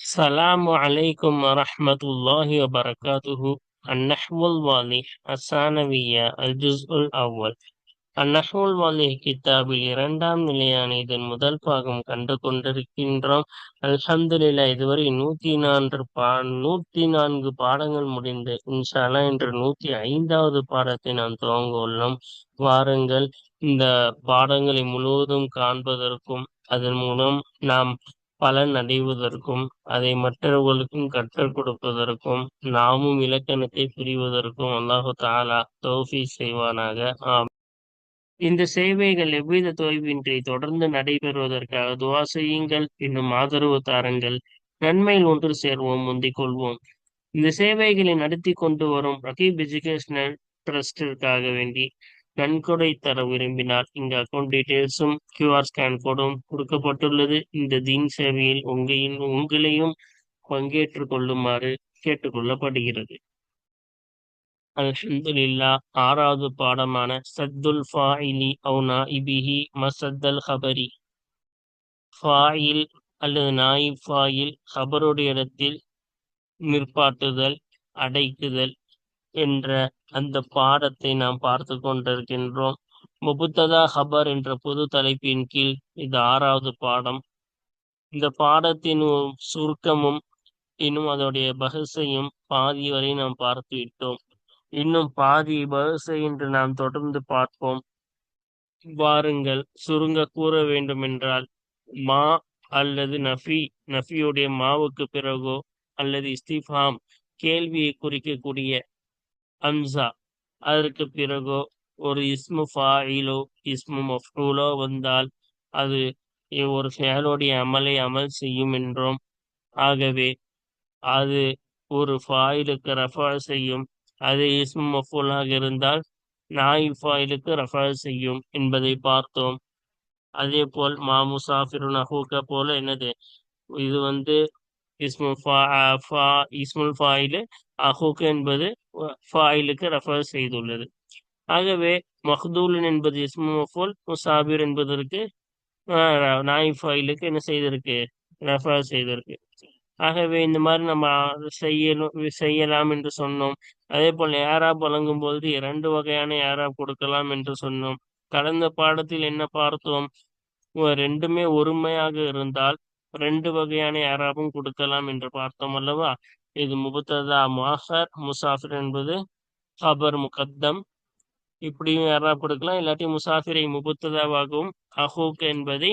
சலாம் அலைக்கும் வரமத்துல்லாஹி வபரகாத்துஹு அந்நஹ்முல் வாலிஹ் அசானவியா அல் ஜுஸ் உல் அவ்வல் அந்நஹ்முல் வாலிஹ் கித்தாபில் இரண்டாம் நிலையான இதன் முதல் பாகம் கண்டு கொண்டிருக்கின்றோம். அல்ஹம்துலில்லா இதுவரை நூத்தி நான்கு பா நூத்தி நான்கு பாடங்கள் முடிந்து இன்ஷாலா இன்று நூத்தி ஐந்தாவது பாடத்தை நாம் துவங்க உள்ளோம். வாருங்கள் இந்த பாடங்களை முழுவதும் காண்பதற்கும் அதன் மூலம் நாம் பலன் அடைவதற்கும் அதை மற்றவர்களுக்கும் கற்றுக் கொடுப்பதற்கும் நாமும் இலக்கணத்தை புரிவதற்கும் அல்லாஹு தாலா தௌஃபி செய்வானாக. ஆம். இந்த சேவைகள் எவ்வித தொய்வின்றி தொடர்ந்து நடைபெறுவதற்காக துவா செய்யுங்கள். இன்னும் ஆதரவு தாருங்கள். நன்மையில் ஒன்று சேர்வோம் முந்திக் கொள்வோம். இந்த சேவைகளை நடத்தி கொண்டு வரும் ரகீப் எஜுகேஷனல் ட்ரஸ்டிற்காக வேண்டி நன்கொடை தர விரும்பினால் இந்த அக்கௌண்ட் டீடைல்ஸும் கியூஆர் ஸ்கேன் கோடும் கொடுக்கப்பட்டுள்ளது. இந்த தீன் சேவையில் உங்களின் உங்களையும் பங்கேற்று கொள்ளுமாறு கேட்டுக்கொள்ளப்படுகிறது. அல்ஹம்துலில்லா ஆறாவது பாடமான சத்துல் ஃபாயிலி அவுனா இபிஹி மசத்தல் ஹபரி. ஃபாயில் அல்லது நாயிப் ஃபாயில் ஹபருடைய இடத்தில் நிற்பாட்டுதல் அடைக்குதல் என்ற அந்த பாடத்தை நாம் பார்த்து கொண்டிருக்கின்றோம். முபுத்ததா ஹபர் என்ற பொது தலைப்பின் கீழ் இது ஆறாவது பாடம். இந்த பாடத்தின் சுருக்கமும் இன்னும் அதோடைய பகசையும் பாதி வரை நாம் பார்த்து விட்டோம். இன்னும் பாதி பகசை என்று நாம் தொடர்ந்து பார்ப்போம். வாருங்கள் சுருங்க கூற வேண்டும் என்றால் மா அல்லது நஃபி நஃபியுடைய மாவுக்கு பிறகோ அல்லது இஸ்திஃபாம் கேள்வியை குறிக்கக்கூடிய அம்சா. அதற்கு பிறகோ ஒரு இஸ்மு ஃபாயிலோ இஸ்மு மஃபூலோ வந்தால் அது ஒரு செயலோடைய அமலை அமல் செய்யும் என்றோம். ஆகவே அது ஒரு ஃபாயிலுக்கு ரஃபா செய்யும். அது இஸ்மு மஃபூலாக இருந்தால் நாய் ஃபாயிலுக்கு ரஃபா செய்யும் என்பதை பார்த்தோம். அதே போல் மா முசாஃபிரு நஹூக்க போல என்னது? இது வந்து இஸ்மு ஃபா இஸ்முல் ஃபாயிலு அஹூக் என்பது ஃபாயிலுக்கு ரெஃபர் செய்துள்ளது. ஆகவே மஹ்தூலன் என்பது இஸ்மு மஃபுல் முசாபிர் என்பதற்கு நாய் ஃபாயிலுக்கு என்ன செய்திருக்கு? ரெஃபர் செய்திருக்கு. ஆகவே இந்த மாதிரி நம்ம செய்யணும் செய்யலாம் என்று சொன்னோம். அதே போல் ஏராப் வழங்கும் பொழுது இரண்டு வகையான ஏராப் கொடுக்கலாம் என்று சொன்னோம். கடந்த பாடத்தில் என்ன பார்த்தோம்? ரெண்டுமே ஒருமையாக இருந்தால் ரெண்டு வகையான ஏராபும் கொடுக்கலாம் என்று பார்த்தோம் அல்லவா? இது முபத்ததா மாஹர் முசாஃபிர் என்பது ஹபர் முகத்தம். இப்படியும் யாராவது கொடுக்கலாம். இல்லாட்டி முசாஃபிரை முபத்ததாவாகவும் அஹூக் என்பதை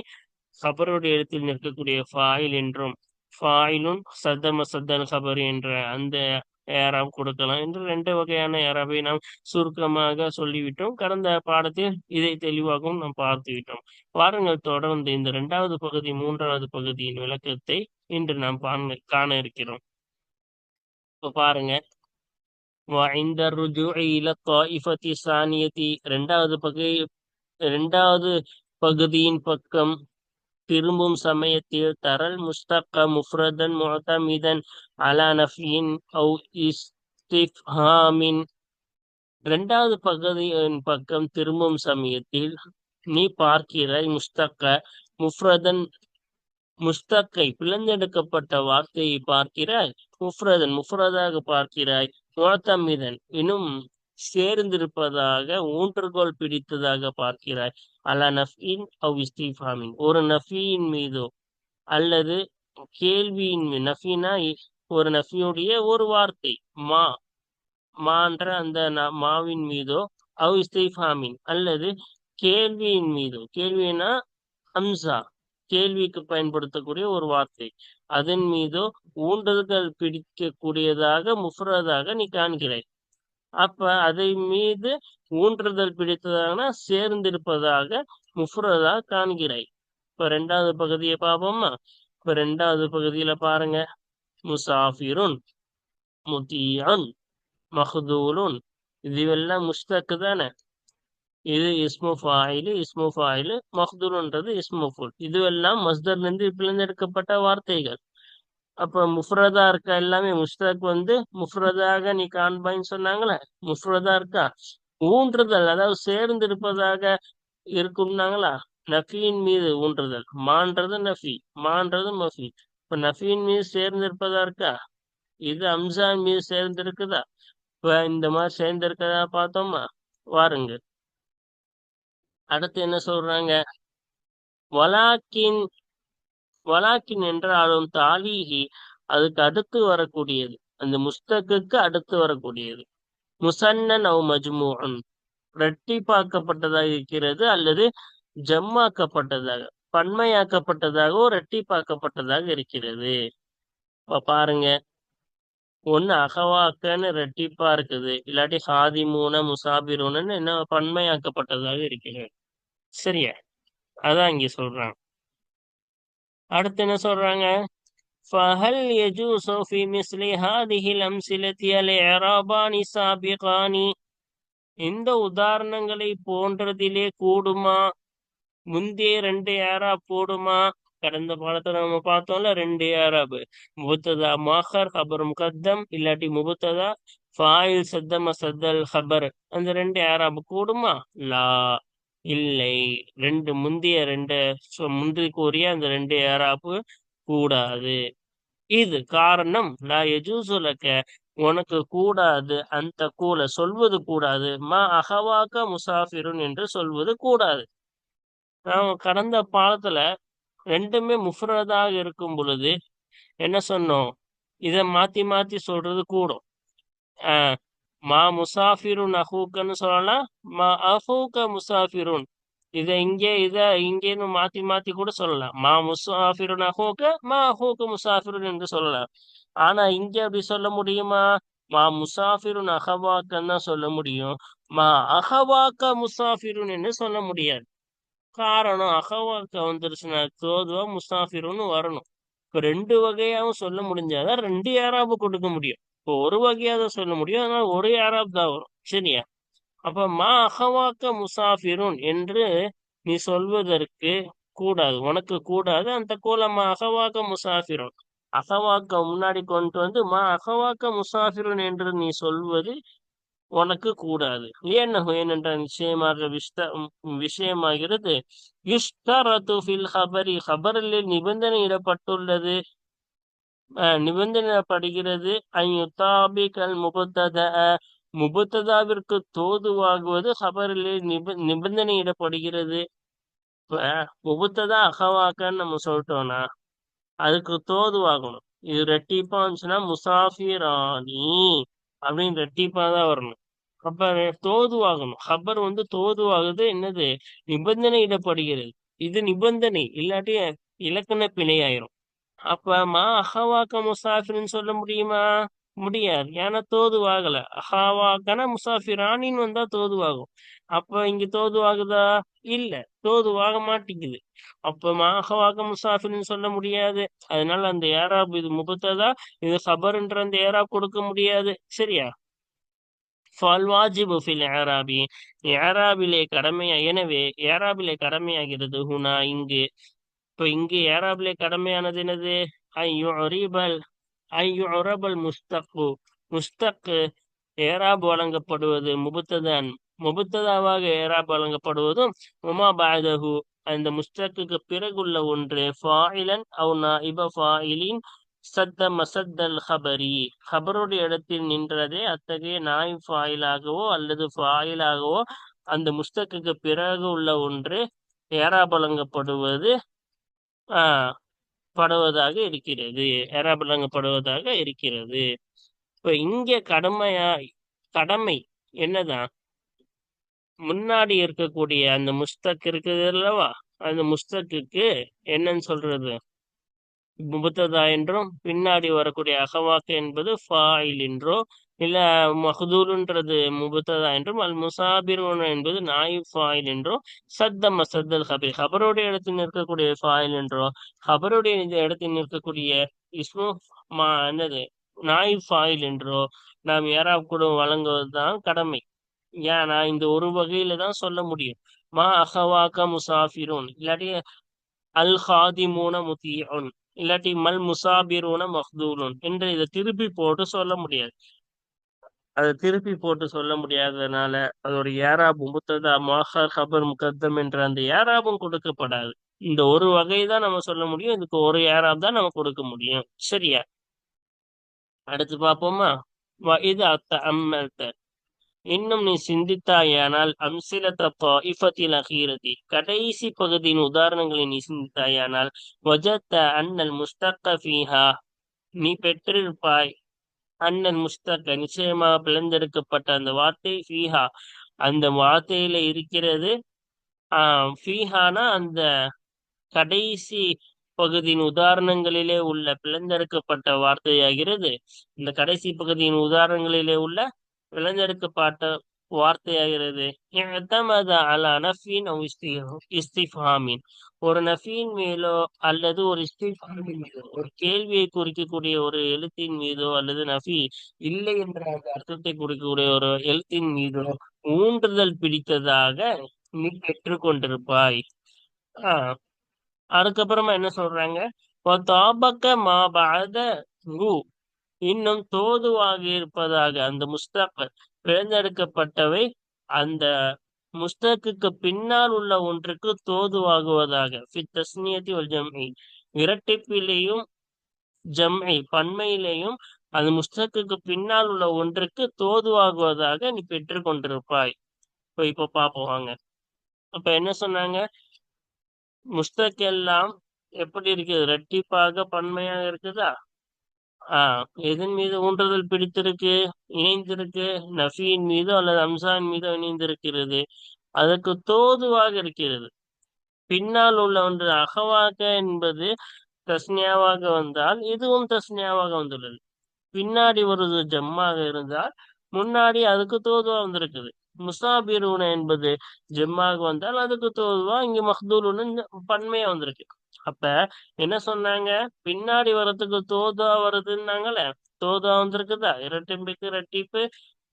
ஹபருடைய இடத்தில் நிற்கக்கூடிய ஃபாயில் என்றும் ஃபாயிலும் சத்தம சத்தன் ஹபர் என்ற அந்த ஏராப் கொடுக்கலாம் என்று ரெண்டு வகையான ஏராபை நாம் சுருக்கமாக சொல்லிவிட்டோம். கடந்த பாடத்தில் இதை தெளிவாகவும் நாம் பார்த்துவிட்டோம். வாருங்கள் தொடர்ந்து இந்த இரண்டாவது பகுதி மூன்றாவது பகுதியின் விளக்கத்தை இன்று நாம் காண இருக்கிறோம். இப்போ பாருங்க. இரண்டாவது பகுதி இரண்டாவது பகுதியின் பக்கம் திரும்பும் சமயத்தில் தரல் முஸ்தக முஃப்ரதன் முஅத்தமிதன் அலா நஃபியின் அவு இரண்டாவது பகுதியின் பக்கம் திரும்பும் சமயத்தில் நீ பார்க்கிறாய் முஸ்தக்க முஃப்ரதன் முஸ்தக்கை பிளந்தெடுக்கப்பட்ட வார்த்தையை பார்க்கிறாய். முஃப்ரதன் முஃப்ரதாக பார்க்கிறாய். முகத்தமிதன் இன்னும் சேர்ந்திருப்பதாக ஊன்றுகோல் பிடித்ததாக பார்க்கிறாய். அலா நஃபின் அவ் இஸ்திஃபாமின். ஒரு நஃபியின் மீதோ? அல்லது கேள்வியின் நஃபினா? ஒரு நஃபியுடைய ஒரு வார்த்தை. மா. மான்ற அந்த மாவின் மீதோ? அவ் இஸ்திஃபாமின். அல்லது கேள்வியின் மீதோ? கேள்வினா அம்சா. கேள்விக்கு பயன்படுத்தக்கூடிய ஒரு வார்த்தை. அதன் மீதோ? ஊன்றுதல் பிடிக்கக்கூடியதாக முஃப்ரதாக நீ காண்கிறாய். அப்ப அதை மீது ஊன்றுதல் பிடித்ததாக சேர்ந்திருப்பதாக முஃப்ரதா காண்கிறாய். இப்ப ரெண்டாவது பகுதியை பார்ப்போமா? இப்ப ரெண்டாவது பகுதியில பாருங்க. முசாஃபிருன் முத்தியான் மஹதூலுன். இதுவெல்லாம் முஸ்தக்கு தானே? இது இஸ்மு ஃபாயிலு இஸ்மு ஃபாயிலு மஹ்தூர்ன்றது இஸ்மு ஃபுல் இதுவெல்லாம் மஸ்தர்லேருந்து இப்பிலேருந்து எடுக்கப்பட்ட வார்த்தைகள். அப்போ முஃப்ரதா இருக்கா? எல்லாமே முஸ்தக் வந்து முஃப்ரதாக நீ காண்பாயின்னு சொன்னாங்களே? முஃப்ரதா இருக்கா? ஊன்றுதல் அதாவது சேர்ந்து இருப்பதாக இருக்கும்னாங்களா? நஃபியின் மீது ஊன்றுதல். மான்றது நஃபி மான்றது மஃபி. இப்ப நஃபியின் மீது சேர்ந்து இருப்பதா இருக்கா? இது அம்சான் மீது சேர்ந்து இருக்குதா இப்ப இந்த மாதிரி சேர்ந்து இருக்கதா பார்த்தோமா? வாருங்க. அடுத்து என்ன சொல்றாங்க? வலாக்கின் வலாக்கின் என்றாலும் தாலிஹி அதுக்கு அடுத்து வரக்கூடியது. அந்த முஸ்தக்குக்கு அடுத்து வரக்கூடியது. முசன்னன் அவ் மஜ்மூன் ரெட்டிப்பாக்கப்பட்டதாக இருக்கிறது அல்லது ஜம்மாக்கப்பட்டதாக பன்மையாக்கப்பட்டதாகவோ ரெட்டிப்பாக்கப்பட்டதாக இருக்கிறது. இப்ப பாருங்க. ஒன்னு அகவாக்கன்னு ரெட்டிப்பா இருக்குது. இல்லாட்டி ஹாதிமூன முசாபிரூனன்னு என்ன பன்மையாக்கப்பட்டதாக இருக்கிறது. சரியா? அதான் இங்க சொல்றாங்க. அடுத்து என்ன சொல்றாங்க فهل يجوز في مثل هذه الأمثلة الإعرابان سابقان இந்த உதாரணங்களை போன்றதிலே கூடுமா முந்தைய ரெண்டு ஏராப் போடுமா கடந்த பாடத்துல நம்ம பார்த்தோம்ல ரெண்டு ஏராப் முபத்ததா மாஹர் ஹபர் முகத்தம் இல்லாட்டி முபத்ததா ஃபாயில் சத்தம சத்தல் ஹபர் அந்த ரெண்டு ஏராப் கூடுமா லா இல்லை. ரெண்டு முந்தைய ரெண்டு முந்தி கூறிய அந்த ரெண்டு ஏராப்பு கூடாது. இது காரணம். லா எஜூசுலக்க உனக்கு கூடாது. அந்த கூல சொல்வது கூடாது. மா அகவாக்க முசாஃபிருன் என்று சொல்வது கூடாது. நாம் கடந்த பாலத்துல ரெண்டுமே முஃப்ரதாக இருக்கும் பொழுது என்ன சொன்னோம்? இதை மாத்தி மாத்தி சொல்றது கூடும். ஆஹ் மா முசாஃபிருன் அஹூக்கன்னு சொல்லலாம் மா அஹூக்க முசாஃபிருன். இத இங்கே இத இங்கேன்னு மாத்தி மாத்தி கூட சொல்லலாம். மா முசாஃபிருன் அஹூக்க மா அஹூக்க முசாஃபிருன் என்று சொல்லலாம். ஆனா இங்க அப்படி சொல்ல முடியுமா? மா முசாஃபிருன் அஹவாக்கன்னு தான் சொல்ல முடியும். மா அஹவாக்க முசாஃபிருன் என்று சொல்ல முடியாது. காரணம் அகவாக்க வந்துருச்சுன்னா தோதுவா முசாஃபிருன்னு வரணும். இப்ப ரெண்டு வகையாவும் சொல்ல முடிஞ்சாதான் ரெண்டு யாராவது கொடுக்க முடியும். இப்போ ஒரு வகையாக தான் சொல்ல முடியும். அதனால ஒரு யாராப் தான் வரும். சரியா? அப்ப மா அகவாக்க முசாஃபிருன் என்று நீ சொல்வதற்கு கூடாது. உனக்கு கூடாது. அந்த கோலம் அகவாக்க முசாஃபிருன். அகவாக்க முன்னாடி கொண்டு வந்து மா அகவாக்க முசாஃபிருன் என்று நீ சொல்வது உனக்கு கூடாது. ஏன்னு ஏனென்றால் நிச்சயமாக விஷ்ட விஷயமாகிறது. யுஷ்தரது ஃபில் ஹபரி. ஹபரில் நிபந்தனையிடப்பட்டுள்ளது. நிபந்தனைப்படுகிறது. அயுத்தாபிகல் முபத்தத முபத்ததாவிற்கு தோதுவாகுவது ஹபரிலே நிப நிபந்தனையிடப்படுகிறது. முபத்ததா அகவாக்கன்னு நம்ம சொல்லிட்டோம்னா அதுக்கு தோதுவாகணும். இது ரெட்டிப்பா இருந்துச்சுன்னா முசாஃபிரானி அப்படின்னு ரெட்டிப்பா தான் வரணும். அப்ப தோதுவாகணும். ஹபர் வந்து தோதுவாகுது என்னது? நிபந்தனையிடப்படுகிறது. இது நிபந்தனை இல்லாட்டி இலக்கண பிழையாயிரும் அப்ப மா அஹவாக்க முசாஃபிர்னு சொல்ல முடியுமா? முடியாது. ஏன்னா தோதுவாகல. அஹாவாக்கனா முசாஃபிரானின்னு வந்தா தோதுவாகும். அப்ப இங்க தோதுவாகுதா? இல்ல. தோதுவாக மாட்டேங்குது அப்ப மாஹவாக முசாஃபிர்னு சொல்ல முடியாது. அதனால அந்த ஏராப் இது முபத்ததா இது ஹபர்ன்ற அந்த ஏராப் கொடுக்க முடியாது. சரியா? ஃபால்வாஜிபு ஃபில் ஏராபி. ஏராபிலே கடமையா எனவே ஏராபிலே கடமையாகிறது ஹுனா இங்கு. இப்போ இங்கு ஏராபிலே கடமையானது என்னது? ஐயுரிபல் ஐயுரபல் முஸ்தக்கு. முஸ்தக்கு ஏராப் வழங்கப்படுவது முபுத்ததன். முபுத்ததாவாக ஏராப் வழங்கப்படுவதும் உமா பாதகு அந்த முஸ்தக்கு பிறகுள்ள ஒன்று ஃபாயிலன் அவ் நாஇப ஃபாயிலின் சத்த மசத்தல் ஹபரி. ஹபருடைய இடத்தில் நின்றதே அத்தகைய நாய் ஃபாயிலாகவோ அல்லது ஃபாயிலாகவோ அந்த முஸ்தக்கு பிறகு உள்ள ஒன்று ஏராப் வழங்கப்படுவது படுவதாக இருக்கிறது. ஏராபலங்கப்படுவதாக இருக்கிறது. இப்ப இங்க கடமையா கடமை என்னதான் முன்னாடி இருக்கக்கூடிய அந்த முஸ்தக் இருக்குது அல்லவா? அந்த முஸ்தக்குக்கு என்னன்னு சொல்றது? முபத்ததா என்றும் பின்னாடி வரக்கூடிய அகவாக்கு என்பது ஃபாயில் என்றோ இல்ல மஹதூருன்றது முபத்ததா என்றும் அல் முசாபிரோன் என்பது நாயு ஃபாயில் என்றோ சத்தம் மசத்தல் ஹபீர் ஹபருடைய இடத்தில் நிற்கக்கூடிய ஃபாயில் என்றோ ஹபருடைய இந்த இடத்தில் நிற்கக்கூடிய இஸ்மு மா என்னது நாயு ஃபாயில் என்றோ நாம் யாராவது கூட வழங்குவதுதான் கடமை. ஏன்னா இந்த ஒரு வகையில தான் சொல்ல முடியும். மா அஹவாக்க முசாஃபிரூன் இல்லாட்டி அல் ஹாதிமூன முத்தியோன் இல்லாட்டி மல் முசாபிரூன மஹ்தூலுன் என்று இதை திருப்பி போட்டு சொல்ல முடியாது. அதை திருப்பி போட்டு சொல்ல முடியாததுனால அதோட ஏராபும் முத்ததா மாஹர் ஹபர் முகத்தம் என்ற அந்த ஏராபும் கொடுக்கப்படாது. இந்த ஒரு வகை தான் நம்ம சொல்ல முடியும் இதுக்கு ஒரு ஏராப் தான் நம்ம கொடுக்க முடியும். சரியா? அடுத்து பார்ப்போமா? இது அத்த அம்மல்த இன்னும் நீ சிந்தித்தாயானால் அம்சிலத்த இஃபத்தில் அகீரதி. கடைசி பகுதியின் உதாரணங்களை நீ சிந்தித்தாயானால் வஜத்த அன்னல் முஸ்தக்க ஃபீஹா. நீ பெற்றிருப்பாய். அண்ணன் முஸ்தக நிச்சயமாக பிளந்தெடுக்கப்பட்ட அந்த வார்த்தை ஃபீஹா. அந்த வார்த்தையில இருக்கிறது ஆஹ் ஃபீஹானா அந்த கடைசி பகுதியின் உதாரணங்களிலே உள்ள பிளந்தெடுக்கப்பட்ட வார்த்தையாகிறது. இந்த கடைசி பகுதியின் உதாரணங்களிலே உள்ள பிளந்தெடுக்கப்பட்ட வார்த்தையாகிறது. இஸ்திஃபாமின். ஒரு நஃபியின் மேலோ அல்லது ஒரு இஸ்திஃபாமின் மீதோ ஒரு கேள்வியை குறிக்கக்கூடிய ஒரு எழுத்தின் மீதோ அல்லது நஃபி இல்லை என்ற அந்த அர்த்தத்தை குறிக்கக்கூடிய ஒரு எழுத்தின் மீதோ ஊன்றுதல் பிடித்ததாக நீ பெற்றுக்கொண்டிருப்பாய். ஆஹ் அதுக்கப்புறமா என்ன சொல்றாங்க? இன்னும் தோதுவாக இருப்பதாக அந்த முஸ்தக் பிறந்தெடுக்கப்பட்டவை அந்த முஸ்தக்கு பின்னால் உள்ள ஒன்றுக்கு தோதுவாகுவதாக. ஜம்ஐ இரட்டிப்பிலேயும் ஜம்ஐ பன்மையிலேயும் அது முஸ்தக்கு பின்னால் உள்ள ஒன்றுக்கு தோதுவாகுவதாக நீ பெற்றுக் கொண்டிருப்பாய். இப்போ இப்போ பார்ப்போம் அப்ப என்ன சொன்னாங்க? முஸ்தக் எல்லாம் எப்படி இருக்குது? ரெட்டிப்பாக பன்மையாக இருக்குதா? எதன் மீது ஊன்றுதல் பிடித்திருக்கு இணைந்திருக்கு நஃபியின் மீதோ அல்லது அம்சான் மீதோ இணைந்திருக்கிறது அதற்கு தோதுவாக இருக்கிறது. பின்னால் உள்ள ஒன்று அகவாக என்பது தஸ்னியாவாக வந்தால் இதுவும் தஸ்னியாவாக வந்துள்ளது. பின்னாடி ஒரு ஜம்மாக இருந்தால் முன்னாடி அதுக்கு தோதுவா வந்திருக்குது. முசாபிரூன என்பது ஜெம்மாக வந்தால் அதுக்கு தோதுவா இங்க மஹ்தூலுன்னு பன்மையா வந்திருக்கு. அப்ப என்ன சொன்னாங்க? பின்னாடி வர்றதுக்கு தோதா வருதுன்னாங்களே. தோதா வந்திருக்குதா? இரட்டிம்புக்கு இரட்டிப்பு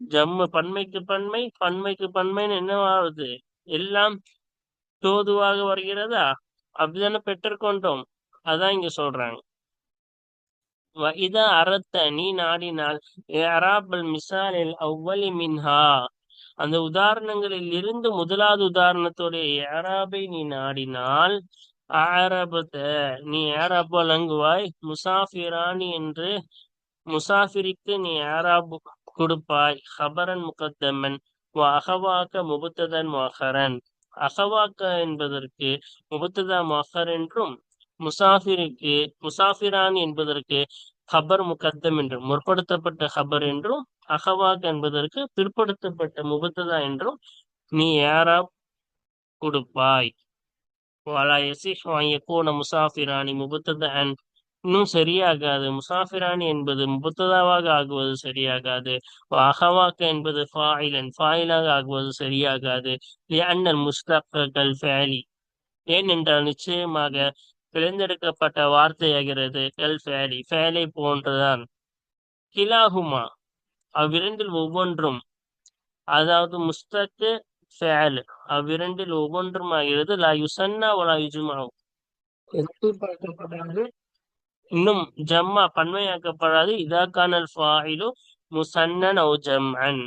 ஜம்மு பன்மைக்கு பன்மை பன்மைக்கு பன்மைன்னு என்ன ஆகுது? எல்லாம் தோதுவாக வருகிறதா? அப்படிதானே பெற்றுக்கொண்டோம். அதான் இங்க சொல்றாங்க. இதா அறத்த நீ நாடினால் அராபல் மிசாலில் அவ்வளி மின்ஹா. அந்த உதாரணங்களில் இருந்து முதலாவது உதாரணத்துடைய ஏராபை நீ நாடினால் ஆரபத்த நீ ஏராப் வழங்குவாய். முசாஃபிரானி என்று முசாஃபிரிக்கு நீ ஏராப் கொடுப்பாய். ஹபரன் முகத்தம்மன் அகவாக்க முபுத்ததன் மொஹரன். அகவாக்க என்பதற்கு முபுத்ததா மொஹர் என்றும் முசாஃபிருக்கு முசாஃபிரான் என்பதற்கு ஹபர் முகத்தம் என்றும் முற்படுத்தப்பட்ட ஹபர் என்றும் அகவாக் என்பதற்கு பிற்படுத்தப்பட்ட முபுத்ததா என்றும் நீ யாரா கொடுப்பாய். வாலா எசிஹ் யக்கூன முசாஃபிரானி முபத்ததன் இன்னும் சரியாகாது முசாஃபிரானி என்பது முபத்ததாவாக ஆகுவது சரியாகாது அகவாக்க என்பது ஃபாயிலன் ஃபாயிலாக ஆகுவது சரியாகாது அண்ணல் முஸ்தகல் ஃபேலி ஏனென்றால் நிச்சயமாக தேர்ந்தெடுக்கப்பட்ட வார்த்தையாகிறது எல் ஃபேலி ஃபேலை போன்றுதான். கிலாகுமா அவ்விரண்டில் ஒவ்வொன்றும். அதாவது முஸ்தக்கு ஃபேல் அவ்விரண்டில் ஒவ்வொன்றும் ஆகிறது லா யுசன்னா ஒலா யுஜுமாவும் இன்னும் ஜம்மா பன்மையாக்கப்படாது. இதாக்கானல் ஃபாயிலு முசன்னன் ஓ ஜம்அன்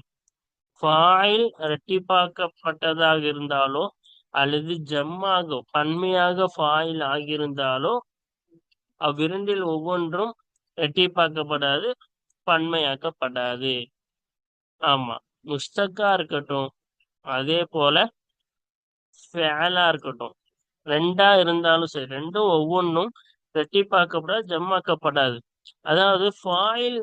ஃபாயில் இரட்டிப்பாக்கப்பட்டதாக இருந்தாலோ அல்லது ஜம்மாக பன்மையாக ஃபாயில் ஆகியிருந்தாலோ அவ்விரண்டில் ஒவ்வொன்றும் இரட்டிப்பாக்கப்படாது பன்மையாக்கப்படாது. ஆமா. முஸ்தக்கா இருக்கட்டும். அதே போல ஃபேலா இருக்கட்டும். ரெண்டா இருந்தாலும் சரி ரெண்டும் ஒவ்வொன்றும் ரெட்டிப்பாக்கப்படாது ஜம்மாக்கப்படாது அதாவது ஃபாயில்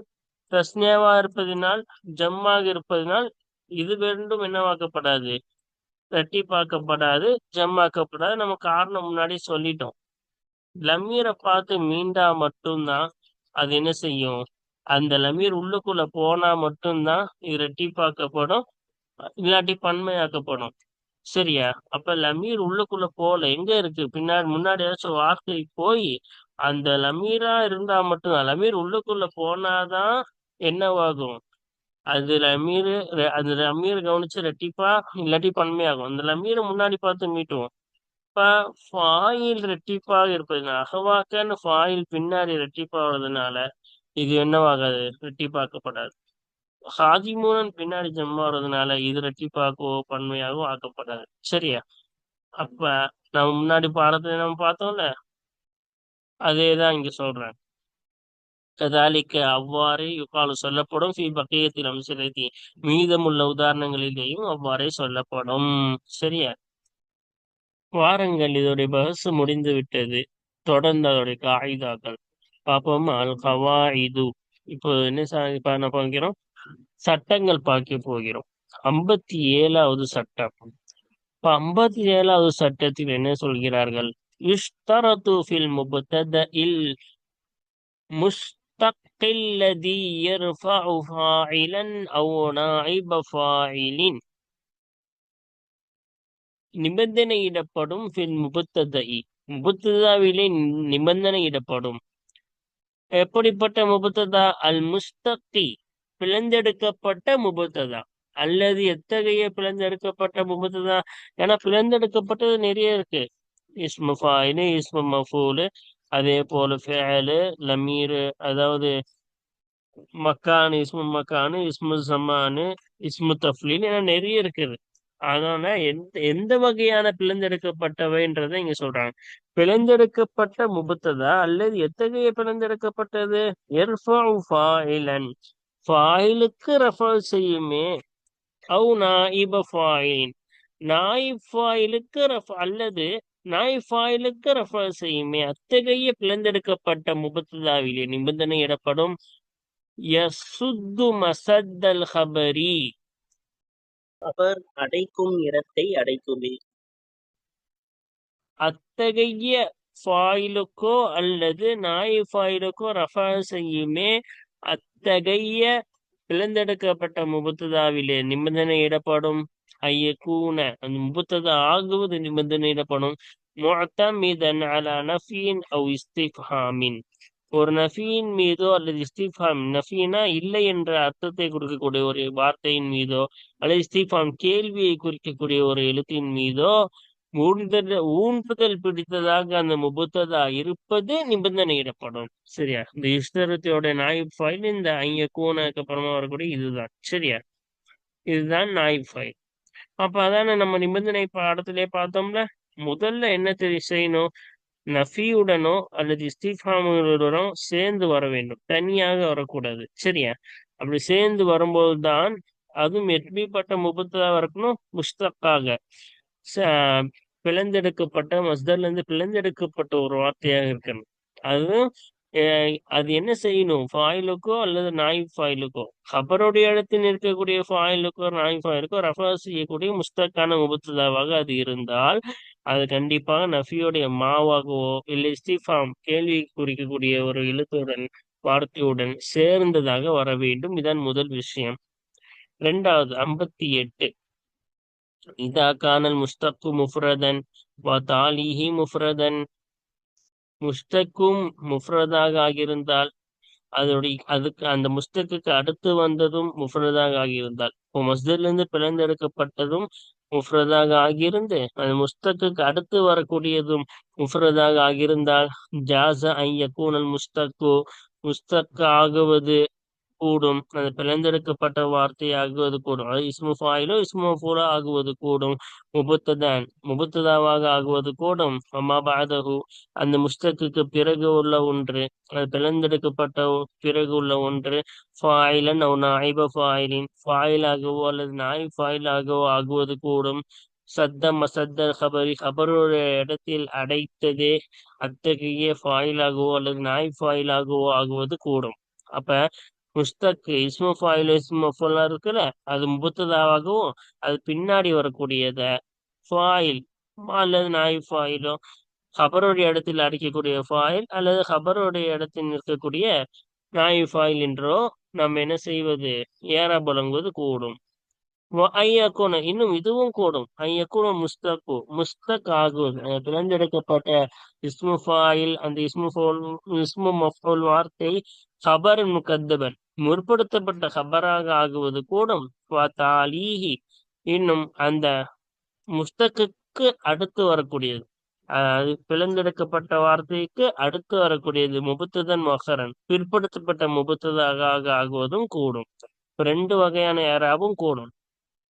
தஸ்னியாவா இருப்பதினால் ஜம்மாக இருப்பதினால் இது ரெண்டும் என்னவாக்கப்படாது. ரெட்டிப்பாக்கப்படாது ஜம்மாக்கப்படாது நம்ம காரணம் முன்னாடி சொல்லிட்டோம். லம்மீரை பார்த்து மீண்டா மட்டும்தான் அது என்ன செய்யும்? அந்த லமீர் உள்ளுக்குள்ள போனா மட்டும்தான் இது ரெட்டிப்பாக்கப்படும் இல்லாட்டி பன்மையாக்கப்படும் சரியா? அப்ப லமீர் உள்ளுக்குள்ள போல எங்க இருக்கு? பின்னாடி முன்னாடி ஏதாச்சும் வார்த்தை போய் அந்த லமீரா இருந்தா மட்டும்தான். லமீர் உள்ளுக்குள்ள போனாதான் என்னவாகும்? அது லமீர் அந்த லமீர் கவனிச்சு ரெட்டிப்பா இல்லாட்டி பன்மையாகும். அந்த லமீரை முன்னாடி பார்த்து மீட்டுவோம். இப்ப ஃபாயில் ரெட்டிப்பாக இருப்பதுனால அகவாக்கன்னு ஃபாயில் பின்னாடி ரெட்டிப்பாகிறதுனால இது என்னவாகாது? ரெட்டிப்பாக்கப்படாது. ஹாஜிமூனன் பின்னாடி ஜம்மாறதுனால இது ரெட்டிப்பாகவோ பன்மையாகவோ ஆக்கப்படாது. சரியா? அப்ப நம்ம முன்னாடி பாடத்தை நம்ம பார்த்தோம்ல? அதேதான் இங்க சொல்றேன் கதாலிக்க அவ்வாறே யுகாலு சொல்லப்படும். ஃபி பக்கியத்தில் அம்சலத்தி மீதமுள்ள உதாரணங்களிலேயும் அவ்வாறே சொல்லப்படும். சரியா? வாரங்கள் இதோடைய பகசு முடிந்து விட்டது. தொடர்ந்து அதோடைய காயிதாக்கள். பார்ப்போம் அல் கவாயிது இப்போ என்ன சா- என்ன பார்க்கிறோம்? சட்டங்கள் பார்க்க போகிறோம் ஐம்பத்தி ஏழாவது சட்டம். இப்ப ஐம்பத்தி ஏழாவது சட்டத்தில் என்ன சொல்கிறார்கள்? யுஷ்தரது ஃபில் முபத்ததஇல் முஸ்தகில்லதி யர்ஃபஉ ஃபாயிலன் அவ் நாயிப ஃபாயிலின் நிபந்தனையிடப்படும் ஃபில் முபத்ததஇ முபத்ததாவிலே நிபந்தனையிடப்படும். எப்படிப்பட்ட முபத்ததா அல் முஸ்தகி பிளந்தெடுக்கப்பட்ட முபத்ததா அல்லது எத்தகைய பிளந்தெடுக்கப்பட்ட முபத்ததா ஏன்னா பிளந்தெடுக்கப்பட்டது நிறைய இருக்கு. இஸ்மு ஃபாயிலு இஸ்மு மஃபூலு அதே போல ஃபேலு லமீரு அதாவது மக்கானு இஸ்மு மக்கானு இஸ்மு சமானு இஸ்மு தஃப்லீல் என நிறைய இருக்குது. அதனால எந்த எந்த வகையான பிளந்தெடுக்கப்பட்டவைன்றத இங்க சொல்றாங்க. பிளந்தெடுக்கப்பட்ட முபத்ததா அல்லது எத்தகைய பிளந்தெடுக்கப்பட்டது? ஃபாயிலுக்கு ரெஃபர் செய்யுமே அவு நாயிப ஃபாயிலின் நாயிப் ஃபாயிலுக்கு ரெஃப் அல்லது நாய் ஃபாயிலுக்கு ரெஃபர் செய்யுமே அத்தகைய பிளந்தெடுக்கப்பட்ட முபத்ததாவிலே நிபந்தனை இடப்படும் யசுத்து மசத்தல் ஹபரி அவர் அடைக்கும் இடத்தை அடைக்குமே அத்தகைய ஃபாயிலுக்கோ அல்லது நாய் ஃபாயிலுக்கோ ரஃபா செய்யுமே அத்தகைய பிளந்தெடுக்கப்பட்ட முபத்ததாவிலே நிபந்தனையிடப்படும் ஐயக்கூன அந்த முபத்ததா ஆகுவது நிபந்தனை இடப்படும். முஅத்தமிதன் அலா நஃபீன் அவ் இஸ்திஃபாமின் ஒரு நஃபியின் மீதோ அல்லது இஸ்திஃபாம் நஃபீனா இல்லை என்ற அர்த்தத்தை கொடுக்கக்கூடிய ஒரு வார்த்தையின் மீதோ அல்லது இஸ்திஃபாம் கேள்வியை குறிக்கக்கூடிய ஒரு எழுத்தின் மீதோ ஊன்றுதல் ஊன்றுதல் பிடித்ததாக அந்த முபத்ததா இருப்பது நிபந்தனையிடப்படும். சரியா? இந்த இஸ்தரத்தையோட நாயிப் ஃபைல் இந்த ஐய கூனக்கு அப்புறமா வரக்கூடிய இதுதான். சரியா? இதுதான் நாயிப் ஃபைல் அப்ப அதான நம்ம நிபந்தனை பாடத்திலே பார்த்தோம்ல? முதல்ல என்ன தெரி செய்யணும்? நஃபியுடனோ அல்லது இஸ்திஃபாமுடனோ சேர்ந்து வர வேண்டும். தனியாக வரக்கூடாது. சரியா? அப்படி சேர்ந்து வரும்போது தான் அதுவும் பட்ட முபத்ததா இருக்கணும்? முஸ்தக்காக பிளந்தெடுக்கப்பட்ட மஸ்தர்ல இருந்து பிளந்தெடுக்கப்பட்ட ஒரு வார்த்தையாக இருக்கணும். அதுவும் அஹ், அது என்ன செய்யணும்? ஃபாயிலுக்கோ அல்லது நாய் ஃபாயிலுக்கோ ஹபருடைய இடத்தில் இருக்கக்கூடிய ஃபாயிலுக்கோ நாய் ஃபாயிலுக்கோ ரெஃபர் செய்யக்கூடிய முஸ்தக்கான முபத்துதாவாக அது இருந்தால் அது கண்டிப்பாக நஃபியோடைய மாவாகவோ இல்லை ஸ்டீஃபாம் கேள்வி குறிக்கக்கூடிய ஒரு எழுத்துடன் வார்த்தையுடன் சேர்ந்ததாக வர வேண்டும். இதான் முதல் விஷயம். ரெண்டாவது ஐம்பத்தி எட்டு. இதா கானல் முஸ்தக்கு முஃப்ரதன் வ முஃப்ரதன் முஸ்தக்கும் முஃப்ரதாக ஆகியிருந்தால் அதனுடைய அதுக்கு அந்த முஸ்தக்குக்கு அடுத்து வந்ததும் முஃப்ரதாக ஆகியிருந்தால். இப்போ மஸ்திலிருந்து பிளந்தெடுக்கப்பட்டதும் முஃப்ரதாக ஆகியிருந்து அந்த முஸ்தக்குக்கு அடுத்து வரக்கூடியதும் முஃப்ரதாக ஆகியிருந்தால் ஜாச ஐயக்கூனல் முஸ்தக்கு முஸ்தக் ஆகுவது கூடும். அது பிளந்தெடுக்கப்பட்ட வார்த்தை ஆகுவது கூடும். அது இஸ்மு ஃபாயிலோ இஸ்மு ஃபூலோ ஆகுவது கூடும். முபுத்ததான் முபுத்ததாவாக ஆகுவது கூடும். அம்மா பாதகு அந்த முஸ்தக்குக்கு பிறகு உள்ள ஒன்று. அது பிளந்தெடுக்கப்பட்ட பிறகு உள்ள ஒன்று. ஃபாயிலன் அவன் நாயிப ஃபாயிலின். ஃபாயிலாகவோ அல்லது நாய் ஃபாயிலாகவோ ஆகுவது கூடும். சத்த மசத்த ஹபரி ஹபரோட இடத்தில் அடைத்ததே அத்தகைய ஃபாயிலாகவோ அல்லது நாய் ஃபாயிலாகவோ ஆகுவது கூடும். அப்ப முஸ்தக் இஸ்மு ஃபாயில் இருக்குல்ல அது முபத்ததாவாகவும் அது பின்னாடி வரக்கூடியத ஃபாயில் அல்லது நாய் ஃபாயிலோ ஹபருடைய இடத்தில் அடைக்கக்கூடிய ஃபாயில் அல்லது ஹபருடைய இடத்தில் இருக்கக்கூடிய நாய் ஃபாயில் என்றோ நம்ம என்ன செய்வது? ஏற புலங்குவது கூடும். வ- இன்னும் இதுவும் கூடும். ஐயக்கூன முஸ்தக்கு முஸ்தக் ஆகுவது அஹ் பிளந்தெடுக்கப்பட்ட இஸ்மு ஃபாயில் அந்த இஸ்மு இஸ்மு மஃபோல் வார்த்தை ஹபர் முகத்தபன் முற்படுத்தப்பட்ட ஹபராக ஆகுவது கூட தாலீஹி இன்னும் அந்த முஸ்தக்குக்கு அடுத்து வரக்கூடியது அது பிளந்தெடுக்கப்பட்ட வார்த்தைக்கு அடுத்து வரக்கூடியது முபத்துதன் மொஹரன் பிற்படுத்தப்பட்ட முபத்ததாக ஆகுவதும் கூடும் ரெண்டு வகையான யாராவும் கூடும்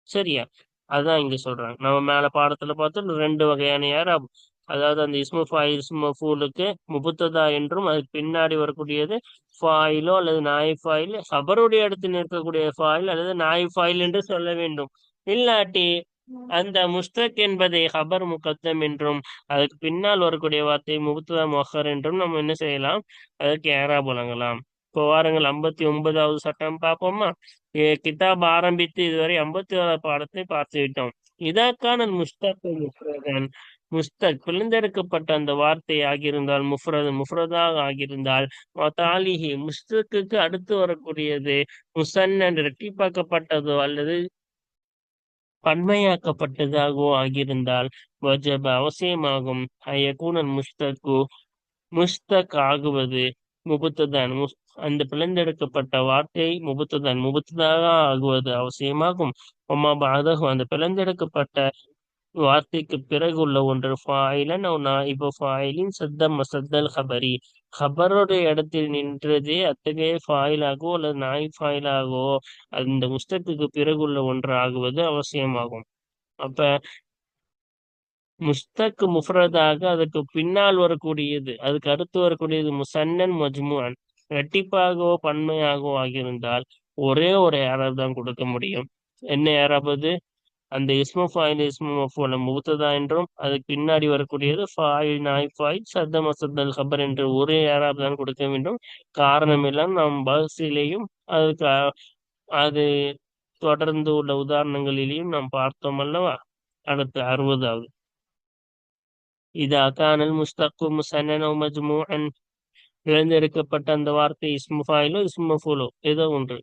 சரியா அதான் இங்க சொல்றாங்க நம்ம மேல பாடத்துல பார்த்தோம் ரெண்டு வகையான யாராவும் அதாவது அந்த இஸ்மு ஃபாயில் இஸ்மு ஃபூலுக்கு முபுத்ததா என்றும் அதுக்கு பின்னாடி வரக்கூடியது ஃபாயிலோ அல்லது நாய் ஃபாயில் ஹபருடைய இடத்தில் இருக்கக்கூடிய ஃபாயில் அல்லது நாய் ஃபாயில் என்று சொல்ல வேண்டும். இல்லாட்டி அந்த முஸ்தக் என்பதை ஹபர் முகத்தம் என்றும் அதுக்கு பின்னால் வரக்கூடிய வார்த்தை முகத்துவா மொஹர் என்றும் நம்ம என்ன செய்யலாம்? அதற்கு ஏறா புலங்கலாம். இப்போ வாரங்கள் ஐம்பத்தி ஒன்பதாவது சட்டம் பார்ப்போமா? கிதாப் ஆரம்பித்து இதுவரை ஐம்பத்தி ஓராவது பாடத்தை பார்த்து விட்டோம் இதற்கான முஸ்தக் முஃப்ரதன் முஸ்தக் பிளந்தெடுக்கப்பட்ட அந்த வார்த்தை ஆகியிருந்தால் முஃப்ரது முஃப்ரதாக ஆகியிருந்தால் தாலிஹி முஸ்தக்கு அடுத்து வரக்கூடியது முசன்னன் இரட்டிப்பாக்கப்பட்டதோ அல்லது பன்மையாக்கப்பட்டதாகவோ ஆகியிருந்தால் வஜப அவசியமாகும். ஐயக்கூனன் முஸ்தக்கு முஸ்தக் ஆகுவது முபுத்ததான். அந்த பிளந்தெடுக்கப்பட்ட வார்த்தை முபுத்ததான். முபுத்ததாக ஆகுவது அவசியமாகும். ஒமா பாதகு அந்த பிளந்தெடுக்கப்பட்ட வார்த்தைக்கு பிறகு உள்ள ஒன்று ஃபாயிலன் இப்போ ஃபாயிலின் சத்தம் மசத்தல் ஹபரி ஹபருடைய இடத்தில் நின்றதே அத்தகைய ஃபாயிலாகவோ அல்லது நாய் ஃபாயிலாகவோ அந்த முஸ்தத்துக்கு பிறகு உள்ள ஒன்று ஆகுவது அவசியமாகும். அப்ப முஸ்தக் முஃப்ரதாக அதுக்கு பின்னால் வரக்கூடியது அதுக்கு அடுத்து வரக்கூடியது முசன்னன் மஜ்முன் ரெட்டிப்பாகவோ பன்மையாகவோ ஆகியிருந்தால் ஒரே ஒரு யாராவது தான் கொடுக்க முடியும். என்ன யாராவது? அந்த இஸ்மஃபாயில் இஸ்மஃபோல இஸ்மு முகுத்ததா என்றும் அதுக்கு பின்னாடி வரக்கூடியது ஃபாயில் நாய் ஃபாயில் சத்த மசத்தல் ஹபர் என்று ஒரே ஏராப் தான் கொடுக்க வேண்டும். காரணம் எல்லாம் நாம் பஹ்ஸிலேயும் அதுக்கு அது தொடர்ந்து உள்ள உதாரணங்களிலேயும் நாம் பார்த்தோம் அல்லவா? அடுத்து அறுபதாவது. இதா கானல் முஸ்தக்கு முசன்னோ மஜ்மூன் இழந்திருக்கப்பட்ட அந்த வார்த்தை இஸ்முஃபாயிலோ இஸ்மஃபுலோ ஏதோ ஒன்று.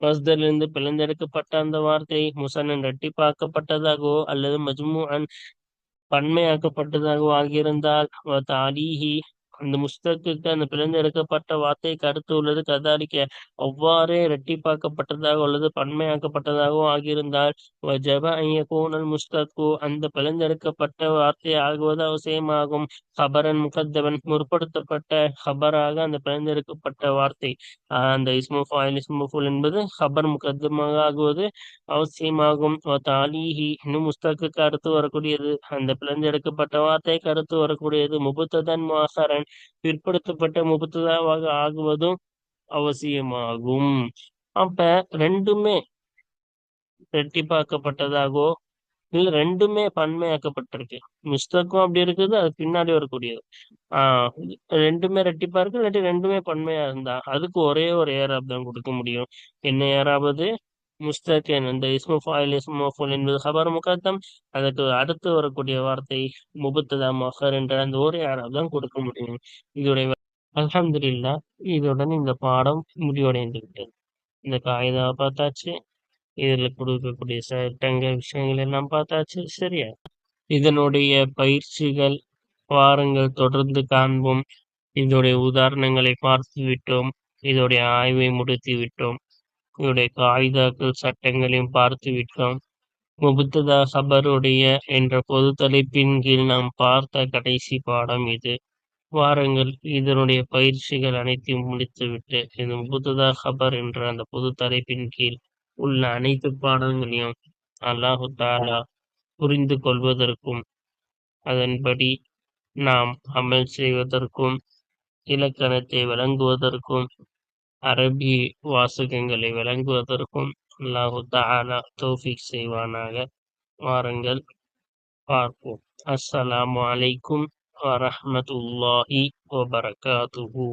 மஸ்தரிலிருந்து பிளந்தெடுக்கப்பட்ட அந்த வார்த்தை முசன்னன் ரெட்டிப்பாக்கப்பட்டதாகவோ அல்லது மஜ்மூஅன் பன்மையாக்கப்பட்டதாகவோ ஆகியிருந்தால் தாரீஹி அந்த முஸ்தக்குக்கு அந்த பிளந்தெடுக்கப்பட்ட வார்த்தைக்கு அடுத்து உள்ளது கதாலிக்க அவ்வாறே இரட்டிப்பாக்கப்பட்டதாக உள்ளது பன்மையாக்கப்பட்டதாகவும் ஆகியிருந்தால் ஜப ஐயகூனல் முஸ்தக்கு அந்த பிளந்தெடுக்கப்பட்ட வார்த்தை ஆகுவது அவசியமாகும். ஹபரன் முகத்தவன் முற்படுத்தப்பட்ட ஹபராக அந்த பிளந்தெடுக்கப்பட்ட வார்த்தை. அந்த இஸ்மு ஃபாயில் இஸ்முஃபுல் என்பது ஹபர் முகத்தமாக ஆகுவது அவசியமாகும். தாலிஹி இன்னும் முஸ்தக்கு அடுத்து வரக்கூடியது. அந்த பிளந்தெடுக்கப்பட்ட வார்த்தைக்கு அடுத்து வரக்கூடியது. முபுத்ததன் மாசரன் பிற்படுத்தப்பட்ட முபுத்ததாவாக ஆகுவதும் அவசியமாகும். அப்ப ரெண்டுமே ரெட்டிப்பாக்கப்பட்டதாகவோ இல்ல ரெண்டுமே பன்மையாக்கப்பட்டிருக்கு. மிஸ்டக்கும் அப்படி இருக்குது அது பின்னாடி வரக்கூடியது. ஆஹ் ரெண்டுமே ரெட்டிப்பா இருக்கு இல்லாட்டி ரெண்டுமே பன்மையா இருந்தா அதுக்கு ஒரே ஒரு ஏராப் தான் கொடுக்க முடியும். என்ன ஏறாவது முஸ்தகன் அந்த இஸ்மு ஃபாயில் இஸ்மு ஃபுல் என்பது ஹபர் முகத்தம். அதற்கு அடுத்து வரக்கூடிய வார்த்தை முபத்ததா மஹர் என்ற அந்த ஒரே ஏராப் தான் கொடுக்க முடியும். இதோடைய அலமதுல்லா இதுடன் இந்த பாடம் முடிவடைந்து விட்டது இந்த காகிதா பார்த்தாச்சு. இதில் கொடுக்கக்கூடிய சட்டங்க விஷயங்கள் எல்லாம் பார்த்தாச்சு. சரியா? இதனுடைய பயிற்சிகள் வாரங்கள். தொடர்ந்து காண்போம். இதோடைய உதாரணங்களை பார்த்து விட்டோம் இதோடைய ஆய்வை முடித்து விட்டோம் இதோடைய காகிதாக்கள் சட்டங்களையும் பார்த்து விட்டோம் முபுத்ததா ஹபருடைய என்ற பொது தலைப்பின் கீழ் நாம் பார்த்த கடைசி பாடம் இது. வாரங்கள் இதனுடைய பயிற்சிகள் அனைத்தையும் முடித்துவிட்டு இந்த முபுத்ததா ஹபர் என்ற அந்த பொது தலைப்பின் கீழ் உள்ள அனைத்து பாடங்களையும் அல்லாஹு தாலா புரிந்து கொள்வதற்கும் அதன்படி நாம் அமல் செய்வதற்கும் இலக்கணத்தை வழங்குவதற்கும் அரபி வாசகங்களை விளங்குவதற்கும் அல்லாஹு தாலா தோஃபிக் செய்வானாக வாருங்கள் பார்ப்போம் அஸ்ஸலாமு அலைக்கும் வரஹமத்துல்லாஹி வபரகாத்துஹு